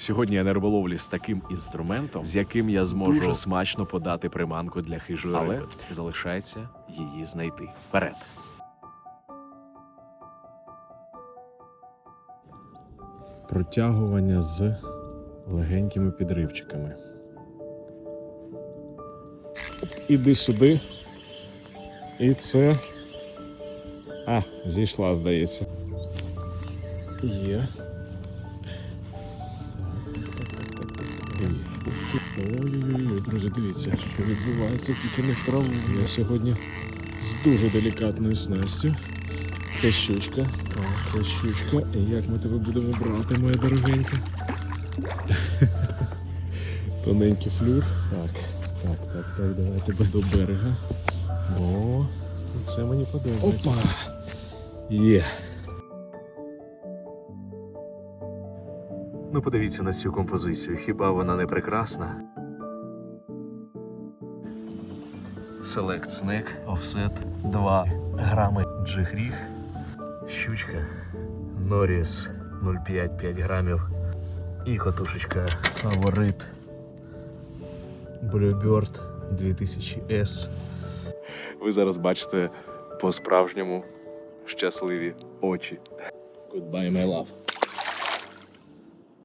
Сьогодні я на риболовлі з таким інструментом, з яким я зможу дуже смачно подати приманку для хижої Але риби. залишається її знайти. Вперед! Протягування з легенькими підривчиками. Іди сюди. І це. А, зійшла, здається. Є. Ой-ой-ой, друзі, дивіться, що відбувається тільки не в траву. Я сьогодні з дуже делікатною снастю. Це щучка, а це щучка. І як ми тебе будемо брати, моя дорогенька? Тоненький флюр. Так, так, так, так, давай тебе до берега. О, це мені подобається. Опа! Є. Ну, подивіться на цю композицію. Хіба вона не прекрасна? Select Snack Offset 2 грами джигріг. Щучка Norris 0,5-5 грамів. І котушечка Фаворит Bluebird 2000S. Ви зараз бачите по-справжньому щасливі очі. Goodbye, my love.